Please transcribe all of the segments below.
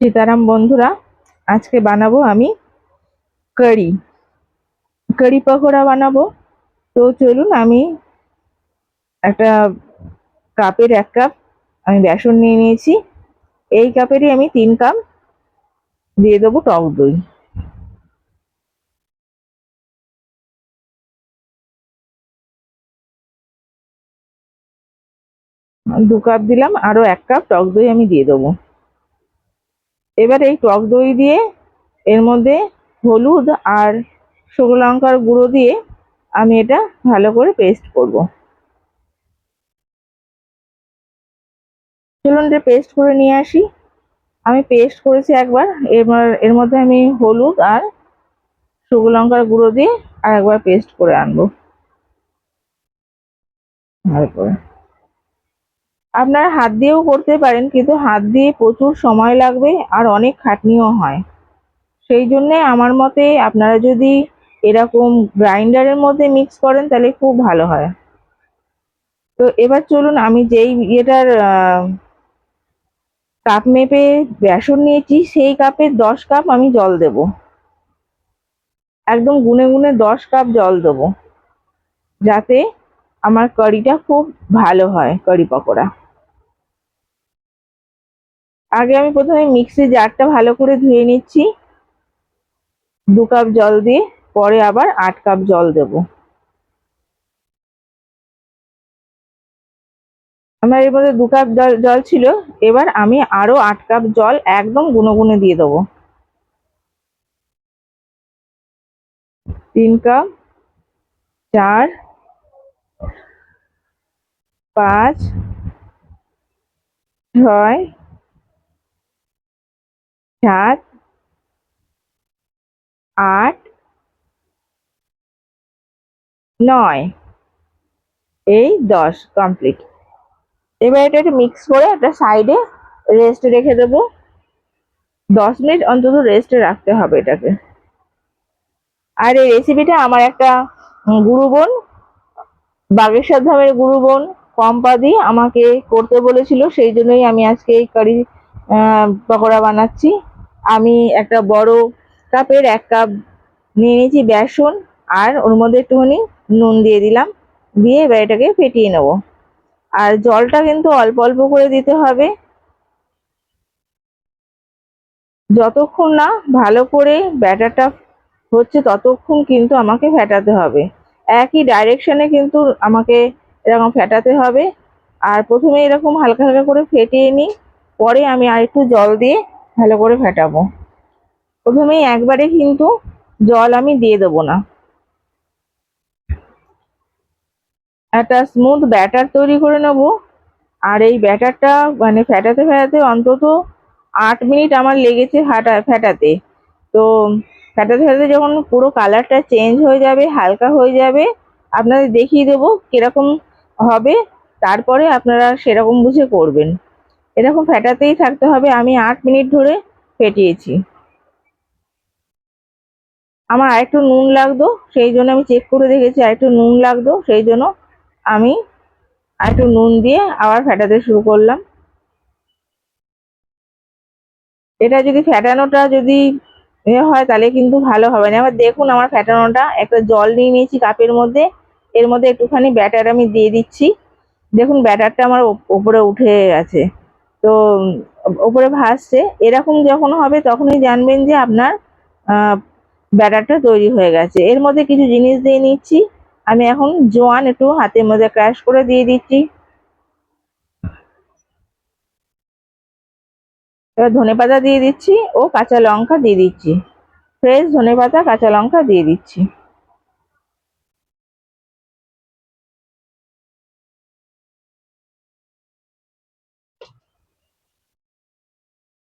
সীতারাম, বন্ধুরা, আজকে বানাবো আমি কারি। কারি পকোড়া বানাবো। তো চলুন আমি একটা কাপের এক কাপ আমি বেসন নিয়ে নিয়েছি। এই কাপেরই আমি তিন কাপ দিয়ে দেবো টক দই। দু কাপ দিলাম আরও এক কাপ টক দই আমি দিয়ে দেবো। এবার এই টক দই দিয়ে এর মধ্যে হলুদ আর শুকনো লঙ্কার গুঁড়ো দিয়ে আমি এটা ভালো করে পেস্ট করব। চলুন এটা পেস্ট করে নিয়ে আসি। আমি পেস্ট করেছি একবার, এবার এর মধ্যে আমি হলুদ আর শুকনো লঙ্কার গুঁড়ো দিয়ে আর একবার পেস্ট করে আনব। ভালো করে। আপনারা হাত দিয়েও করতে পারেন, কিন্তু হাত দিয়ে প্রচুর সময় লাগবে আর অনেক খাটনিও হয়। সেই জন্যে আমার মতে আপনারা যদি এরকম গ্রাইন্ডারের মধ্যে মিক্স করেন, তাহলে খুব ভালো হয়। তো এবার চলুন, আমি যেই ইয়েটার কাপ মেপে বেসন নিয়েছি, সেই কাপে দশ কাপ আমি জল দেব। একদম গুনে গুনে দশ কাপ জল দেবো, যাতে আমার কারিটা খুব ভালো হয় কারি পকোড়া। আগে আমি প্রথমে মিক্সি জারটা ভালো করে ধুয়ে নিচ্ছি। দু কাপ জল দিয়ে, পরে আবার আট কাপ জল দেব। আমার এর মধ্যে দু কাপ জল ছিল, এবার আমি আরও আট কাপ জল একদম গুনে দিয়ে দেবো। তিন কাপ চার পাঁচ, ছয়, সাত, আট, নয়। এই দশ কমপ্লিট এবার এটা একটু মিক্স করে একটা সাইডে রেস্ট রেখে দেবো। দশ মিনিট অন্তত রেস্টে রাখতে হবে এটাকে। আর এই রেসিপিটা আমার একটা গুরু বোন, বাগেশ্বর ধামের গুরু বোন পম্পাদি আমাকে করতে বলেছিল, সেই জন্যই আমি আজকে এই কারি পকোড়া বানাচ্ছি। আমি একটা বড় কাপের এক কাপ নিয়ে নিয়েছি বেসন আর ওর মধ্যে একটুখানি নুন দিয়ে দিলাম, দিয়ে এবার এটাকে ফেটিয়ে নেব। আর জলটা কিন্তু অল্প অল্প করে দিতে হবে। যতক্ষণ না ভালো করে ব্যাটারটা হচ্ছে, ততক্ষণ কিন্তু আমাকে ফেটাতে হবে। একই ডাইরেকশনে কিন্তু আমাকে এরকম ফেটাতে হবে। আর প্রথমে এরকম হালকা হালকা করে ফেটিয়ে নিই। পরে আমি আর একটু জল দিয়ে ভালো করে ফেটাবো। প্রথমেই একবারে কিন্তু জল আমি দিয়ে দেবো না। একটা স্মুথ ব্যাটার তৈরি করে নেব। আর এই ব্যাটারটা মানে ফেটাতে ফেটাতে অন্তত আট মিনিট আমার লেগেছে ফাটা, ফেটাতে। তো ফেটাতে ফেটাতে যখন পুরো কালারটা চেঞ্জ হয়ে যাবে, হালকা হয়ে যাবে, আপনাদের দেখিয়ে দেবো কীরকম হবে, তারপরে আপনারা সেরকম বুঝে করবেন। এরকম ফেটাতেই থাকতে হবে। আমি আট মিনিট ধরে ফেটিয়েছি। আমার আরেকটু নুন লাগতো, সেই জন্য আমি চেক করে দেখেছি, আরেকটু নুন লাগতো, সেই জন্য আমি আরেকটু নুন দিয়ে আবার ফেটাতে শুরু করলাম। এটা যদি ফেটানোটা যদি হয়, তাহলে কিন্তু ভালো হবে না। এবার দেখুন, আমার ফেটানোটা একটা জল নিয়ে নিয়েছি কাপের মধ্যে। এর মধ্যে একটুখানি ব্যাটার আমি দিয়ে দিচ্ছি। দেখুন ব্যাটারটা আমার ওপরে উঠে গেছে। তো ওপরে ভাসছে। এরকম যখন হবে তখনই জানবেন যে আপনার ব্যাটারটা তৈরি হয়ে গেছে। এর মধ্যে কিছু জিনিস দিয়ে নিচ্ছি। আমি এখন জোয়ান একটু হাতের মধ্যে ক্র্যাশ করে দিয়ে দিচ্ছি। এবার ধনে পাতা দিয়ে দিচ্ছি ও কাঁচা লঙ্কা দিয়ে দিচ্ছি। ফ্রেশ ধনে পাতা, কাঁচা লঙ্কা দিয়ে দিচ্ছি।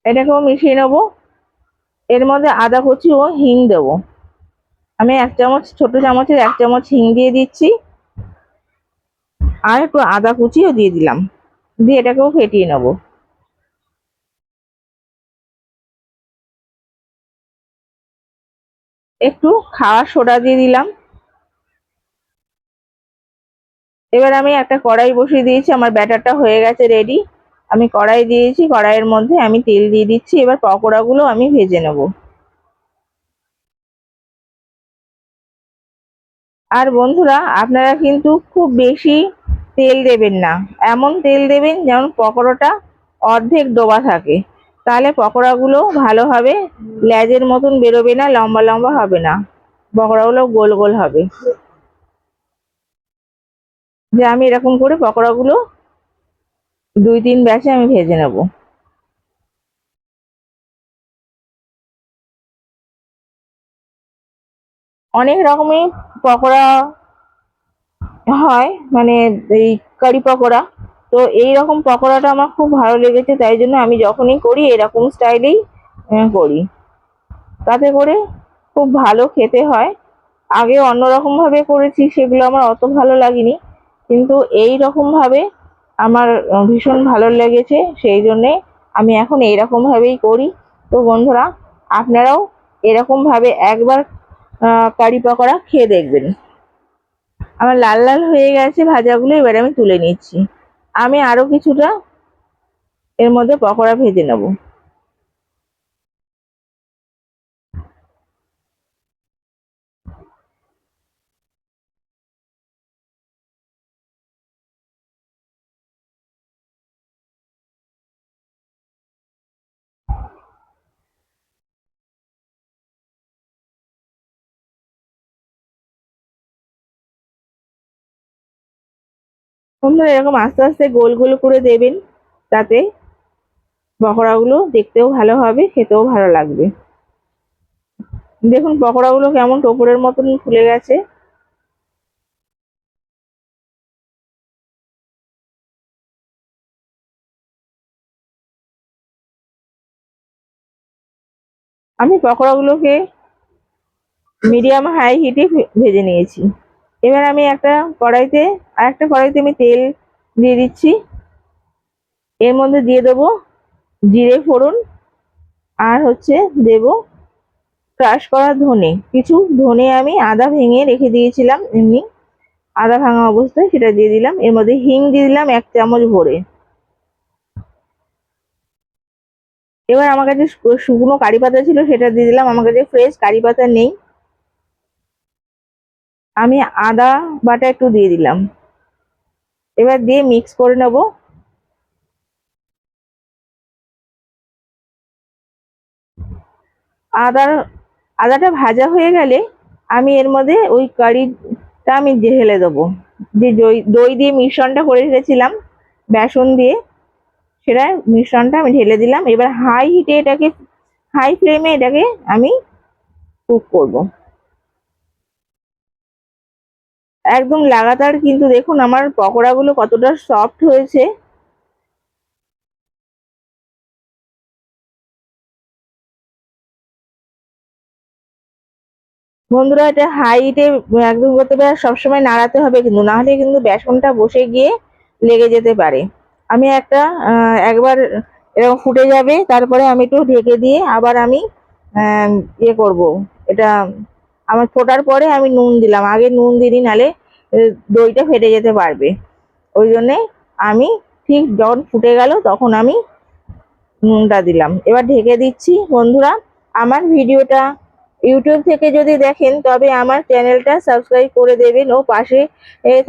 এটাকেও মিশিয়ে নেব। এর মধ্যে আদা কুচি ও হিং দেব। আমি এক চামচ, ছোট চামচের এক চামচ হিং দিয়ে দিচ্ছি। আর একটু আদা কুচিও দিয়ে দিলাম। দিয়ে এটাকেও ফেটিয়ে নেব। একটু খাওয়ার সোডা দিয়ে দিলাম। এবার আমি একটা কড়াই বসিয়ে দিয়েছি, আমার ব্যাটারটা হয়ে গেছে রেডি। আমি কড়াই দিয়েছি, কড়াইয়ের মধ্যে আমি তেল দিয়ে দিচ্ছি, এবার পকোড়াগুলো আমি ভেজে নেব। আর বন্ধুরা, আপনারা কিন্তু খুব বেশি তেল দেবেন না। এমন তেল দেবেন যেমন পকোড়াটা অর্ধেক ডোবা থাকে। তাহলে পকোড়াগুলো ভালোভাবে ল্যাজের মতন বেরোবে না, লম্বা লম্বা হবে না। পকোড়াগুলো গোল গোল হবে। যে আমি এরকম করে পকোড়াগুলো দুই, তিন ব্যাচে আমি ভেজে নেব। অনেক রকমের পকোড়া হয় মানে এই কারি পকোড়া। তো এই রকম পকোড়াটা আমার খুব ভালো লেগেছে, তাই জন্য আমি যখনই করি এরকম স্টাইলেই করি। তাতে করে খুব ভালো খেতে হয়। আগে অন্যরকম ভাবে করেছি, সেগুলো আমার অত ভালো লাগেনি। কিন্তু এই রকম ভাবে আমার ভীষণ ভালো লেগেছে, সেই জন্যে আমি এখন এইরকমভাবেই করি। তো বন্ধুরা, আপনারাও এরকমভাবে একবার কারি পকোড়া খেয়ে দেখবেন। আমার লাল লাল হয়ে গেছে ভাজাগুলো, এবার আমি তুলে নিচ্ছি। আমি আরও কিছুটা এর মধ্যে পকোড়া ভেজে নেব। বন্ধুরা এরকম আস্তে আস্তে গোল গোল করে দেবেন, তাতে পকোড়াগুলো দেখতেও ভালো হবে, খেতেও ভালো লাগবে। দেখুন পকোড়াগুলো কেমন টোপরের মতন ফুলে গেছে। আমি পকোড়াগুলোকে মিডিয়াম হাই হিটে ভেজে নিয়েছি। এবার আমি একটা কড়াইতে, আর একটা কড়াইতে আমি তেল দিয়ে দিচ্ছি। এর মধ্যে দিয়ে দেবো জিরে ফোড়ন, আর হচ্ছে দেব ক্রাশ করা ধনে। কিছু ধনে আমি আদা ভেঙে রেখে দিয়েছিলাম এমনি। আদা ভাঙা অবস্থায় সেটা দিয়ে দিলাম। এর মধ্যে হিং দিয়ে দিলাম এক চামচ ভরে। এবার আমার কাছে শুকনো কারি পাতা ছিল, সেটা দিয়ে দিলাম। আমার কাছে ফ্রেশ কারি পাতা নেই। আমি আদা বাটা একটু দিয়ে দিলাম। এবার দিয়ে মিক্স করে নেব। আদা আদাটা ভাজা হয়ে গেলে আমি এর মধ্যে ওই কারিটা আমি ঢেলে দেবো। যে দই দই দিয়ে মিশ্রণটা করে রেখেছিলাম, বেসন দিয়ে, সেটা মিশ্রণটা আমি ঢেলে দিলাম। এবার হাই হিটে এটাকে হাই ফ্লেমে এটাকে আমি কুক করব। একদম লাগাতার, কিন্তু দেখুন আমার পকোড়াগুলো কতটা সফট হয়েছে। বন্ধুরা, এটা হাইটে একদম করতে পারে সবসময় নাড়াতে হবে, কিন্তু না হলে কিন্তু বেসনটা বসে গিয়ে লেগে যেতে পারে। আমি একটা একবার এরকম ফুটে যাবে, তারপরে আমি একটু ঢেকে দিয়ে আবার আমি ইয়ে করব। এটা আমার ফোটার পরে আমি নুন দিলাম। আগে নুন দিই নালে দইটা ফেটে যেতে পারবে। ওই জন্যে আমি ঠিক যখন ফুটে গেল তখন আমি নুনটা দিলাম। এবার ঢেকে দিচ্ছি। বন্ধুরা, আমার ভিডিওটা ইউটিউব থেকে যদি দেখেন, তবে আমার চ্যানেলটা সাবস্ক্রাইব করে দেবেন ও পাশে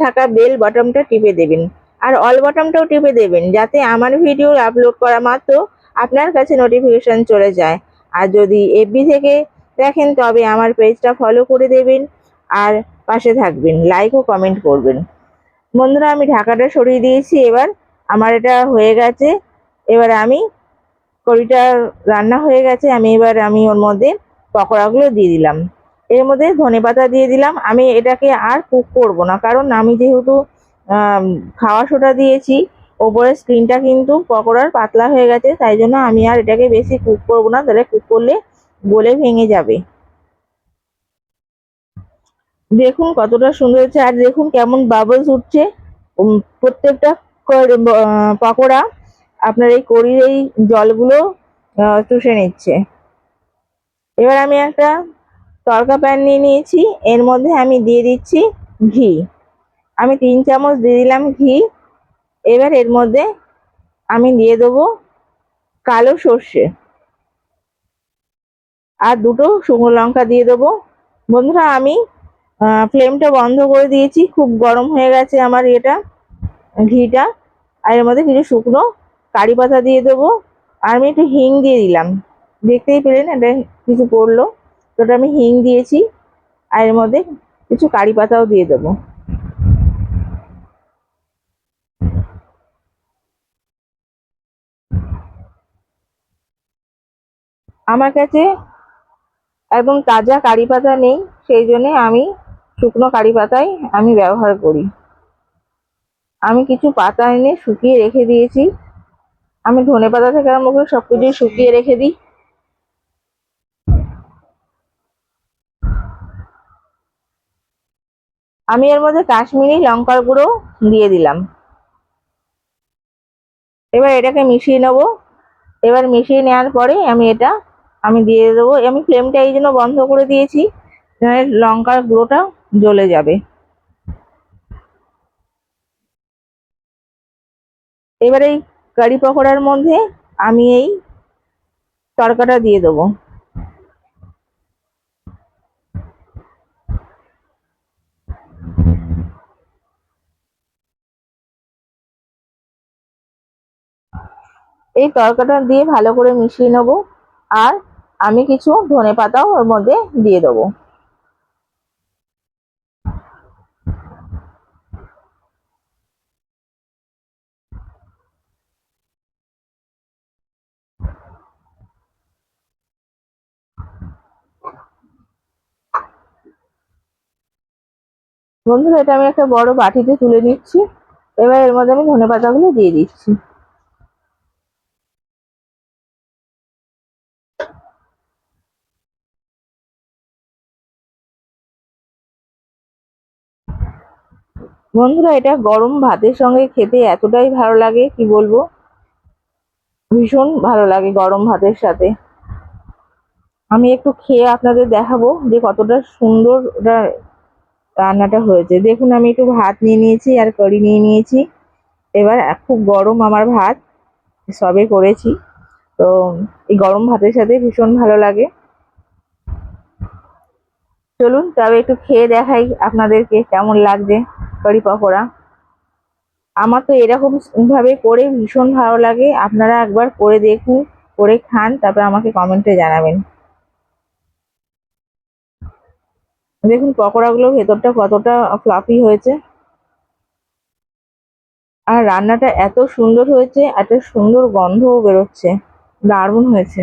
থাকা বেল বটমটা টিপে দেবেন। আর অল বটমটাও টিপে দেবেন, যাতে আমার ভিডিও আপলোড করা মাত্র আপনার কাছে নোটিফিকেশন চলে যায়। আর যদি এফবি থেকে দেখেন তবে আমার পেজটা ফলো করে দেবেন আর পাশে থাকবেন লাইক ও কমেন্ট করবেন। বন্ধুরা, আমি ঢাকাটা সরিয়ে দিয়েছি, এবার আমার এটা হয়ে গেছে। এবার আমি কড়িটা রান্না হয়ে গেছে, আমি এবার আমি ওর মধ্যে পকোড়াগুলো দিয়ে দিলাম। এর মধ্যে ধনে পাতা দিয়ে দিলাম। আমি এটাকে আর কুক করব না, কারণ আমি যেহেতু খাওয়া সোটা দিয়েছি ওপরের স্ক্রিনটা কিন্তু পকোড়ার পাতলা হয়ে গেছে, তাই জন্য আমি আর এটাকে বেশি কুক করব না। তাহলে কুক করলে গলে ভেঙে যাবে। দেখুন কতটা সুন্দর হচ্ছে আর দেখুন কেমন বাবলস উঠছে। প্রত্যেকটা পকোড়া আপনার এই কড়ির এই জলগুলো চুষে নিচ্ছে। এবার আমি একটা তরকা প্যান নিয়ে নিয়েছি, এর মধ্যে আমি দিয়ে দিচ্ছি ঘি। আমি তিন চামচ দিয়ে দিলাম ঘি, এবার এর মধ্যে আমি দিয়ে দেবো কালো সর্ষে। আর দুটো শুকনো লঙ্কা দিয়ে দেবো। বন্ধুরা, আমি ফ্লেমটা বন্ধ করে দিয়েছি। খুব গরম হয়ে গেছে আমার এটা, ঘিটা। আর এর মধ্যে কিছু শুকনো কারি পাতা দিয়ে দেবো। আর আমি একটু হিং দিয়ে দিলাম। দেখতেই পেলেন, এটা কিছু পড়ল তো ওটা আমি হিং দিয়েছি। আর এর মধ্যে কিছু কারি পাতাও দিয়ে দেবো। আমার কাছে একদম তাজা কারি পাতা নেই, সেই জন্যে আমি শুকনো কারি পাতাই আমি ব্যবহার করি। আমি কিছু পাতা এনে শুকিয়ে রেখে দিয়েছি। আমি ধনে পাতা থেকে আরম্ভ করে সব কিছুই শুকিয়ে রেখে দিই। আমি এর মধ্যে কাশ্মীরি লঙ্কার গুঁড়ো দিয়ে দিলাম। এবার এটাকে মিশিয়ে নেব। এবার মিশিয়ে নেওয়ার পরে আমি এটা আমি দিয়ে দেবো। আমি ফ্লেমটা এই জন্য বন্ধ করে দিয়েছি। লঙ্কার গুঁড়োটা জ্বলে যাবে। এবার এই কারি পকোড়ার মধ্যে আমি এই তরকাটা দিয়ে দেবো। এই তরকাটা দিয়ে ভালো করে মিশিয়ে নেব। আর আমি কিছু ধনে পাতাও ওর মধ্যে দিয়ে দেবো। বন্ধুরা, এটা আমি একটা বড় বাটিতে তুলে নিচ্ছি। এবার এর মধ্যে আমি ধনে পাতাগুলো দিয়ে দিচ্ছি। বন্ধুরা, এটা গরম ভাতের সঙ্গে খেতে এতটাই ভালো লাগে, কি বলব? ভীষণ ভালো লাগে গরম ভাতের সাথে। আমি একটু খেয়ে আপনাদের দেখাবো যে কতটা সুন্দর রান্নাটা হয়েছে। দেখুন, আমি একটু ভাত নিয়ে নিয়েছি আর কড়ি নিয়ে নিয়েছি। এবার খুব গরম আমার ভাত, সবে করেছি। তো এই গরম ভাতের সাথে ভীষণ ভালো লাগে। চলুন, তবে একটু খেয়ে দেখাই আপনাদেরকে কেমন লাগছে। কড়ি পকোড়া। আমার তো এরকম ভাবে করে ভীষণ ভালো লাগে। আপনারা একবার করে দেখুন, করে খান, তারপর আমাকে কমেন্টে জানাবেন। দেখুন, পকোড়াগুলো ভেতরটা কতটা ফ্লাফি হয়েছে। আর রান্নাটা এত সুন্দর হয়েছে এত সুন্দর গন্ধও বেরোচ্ছে, দারুণ হয়েছে।